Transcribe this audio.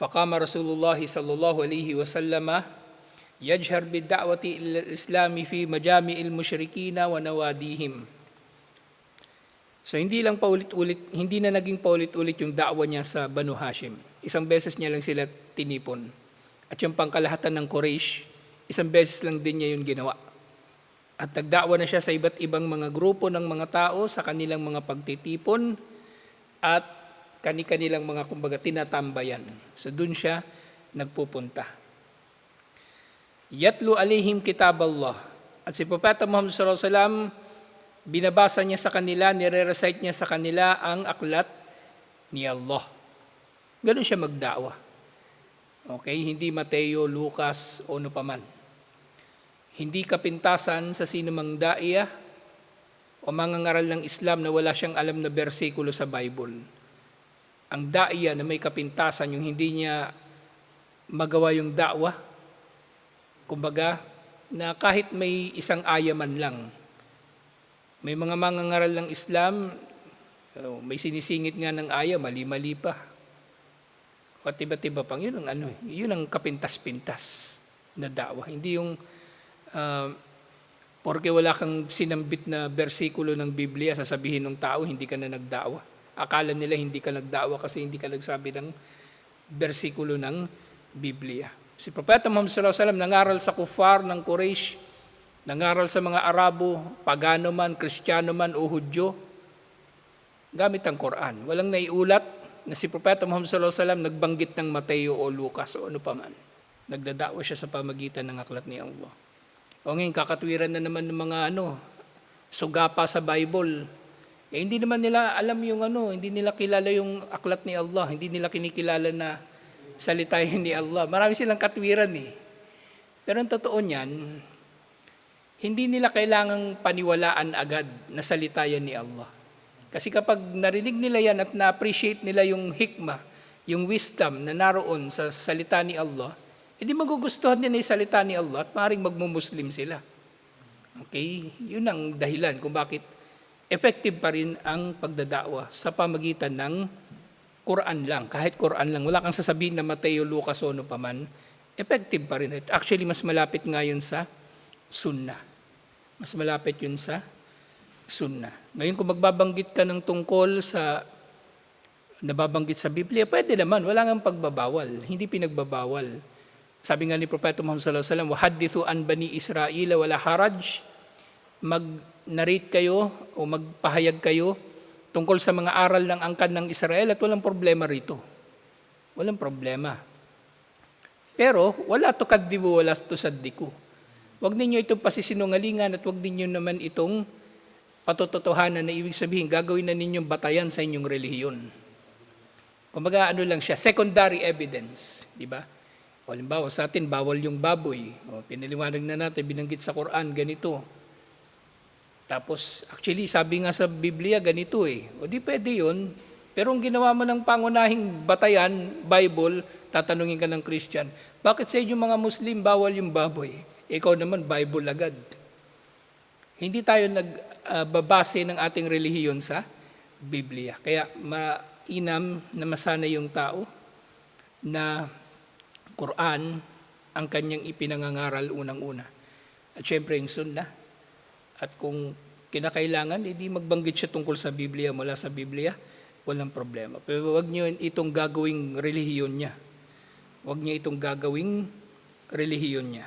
فقام رسول الله صلى الله عليه وسلم يجهر بالدعوة إلى الإسلام في مجامع المشركين ونواديهم So hindi lang paulit-ulit, hindi na naging paulit-ulit yung da'wa niya sa Banu Hashim. Isang beses niya lang sila tinipon. At yung pangkalahatan ng Quraysh, isang beses lang din niya yung ginawa. At nagda'wa na siya sa iba't ibang mga grupo ng mga tao sa kanilang mga pagtitipon at kani-kanilang mga kumbaga tinatambayan. So dun siya nagpupunta. Yatlu alihim kitab Allah. At si Propeta Muhammad sallallahu alaihi wasallam binabasa niya sa kanila, nire-recite niya sa kanila ang aklat ni Allah. Ganun siya magdawa. Okay, hindi Mateo, Lucas o ano paman. Hindi kapintasan sa sinumang daiya o mga ngaral ng Islam na wala siyang alam na bersikulo sa Bible. Ang daiya na may kapintasan, yung hindi niya magawa yung da'wa, kumbaga, na kahit may isang ayaman lang, may mga mangangaral ng Islam, oh, may sinisingit nga ng aya, mali-mali pa. At iba-iba pang, yun ang ano, yun ang kapintas-pintas na dawa. Hindi yung, uh, porke wala kang sinambit na bersikulo ng Biblia, sasabihin ng tao, hindi ka na nagdawa. Akala nila hindi ka nagdawa kasi hindi ka nagsabi ng bersikulo ng Biblia. Si Propeta Muhammad sallallahu alaihi wasallam nangaral sa kufar ng Quraysh, nangaral sa mga Arabo, pagano man, Kristiyano man o Hudyo, gamit ang Quran. Walang naiulat na si Propeta Muhammad sallallahu alaihi wasallam nagbanggit ng Mateo o Lucas o ano pa man. Nagdadawa siya sa pamagitan ng aklat ni Allah. O ngayon, kakatwiran na naman ng mga ano, sugapa sa Bible. Eh, hindi naman nila alam yung ano, hindi nila kilala yung aklat ni Allah, hindi nila kinikilala na salita yun ni Allah. Marami silang katwiran eh. Pero ang totoo niyan, hindi nila kailangang paniwalaan agad na salita ni Allah. Kasi kapag narinig nila yan at na-appreciate nila yung hikmah, yung wisdom na naroon sa salita ni Allah, edi magugustuhan nila yung salita ni Allah at maaaring magmumuslim sila. Okay? Yun ang dahilan kung bakit effective pa rin ang pagdadawa sa pamagitan ng Quran lang. Kahit Quran lang. Wala kang sasabihin na Mateo, Lucas, o ano paman. Effective pa rin. Actually, mas malapit nga yun sa sunnah. Mas malapit yun sa sunnah. Ngayon, kung magbabanggit ka ng tungkol sa nababanggit sa Biblia, pwede naman. Wala nga pagbabawal. Hindi pinagbabawal. Sabi nga ni Propeta Muhammad sallallahu alaihi wasallam, "Wahadithu an bani Israel wala haraj." Mag-narrate kayo o magpahayag kayo tungkol sa mga aral ng angkan ng Israel at walang problema rito. Walang problema. Pero wala to kaddibu, wala to saddiku. Huwag ninyo itong pasisinungalingan at huwag ninyo naman itong patototohanan na ibig sabihin gagawin na ninyong batayan sa inyong relihiyon. Kumbaga ano lang siya, secondary evidence, di ba? Halimbawa sa atin, bawal yung baboy. O, pinaliwanag na natin, binanggit sa Quran, ganito. Tapos, actually, sabi nga sa Biblia, ganito eh. O di pwede yun. Pero ang ginawa mo ng pangunahing batayan, Bible, tatanungin ka ng Christian, bakit sa inyo mga Muslim bawal yung baboy? Ikaw naman, Bible agad. Hindi tayo nagbabase ng ating relihiyon sa Biblia. Kaya mainam na masana yung tao na Quran ang kanyang ipinangangaral unang-una. At syempre yung sunnah. At kung kinakailangan, hindi magbanggit siya tungkol sa Biblia mula sa Biblia, walang problema. Pero wag niyo itong gagawing relihiyon niya. Wag niya itong gagawing relihiyon niya.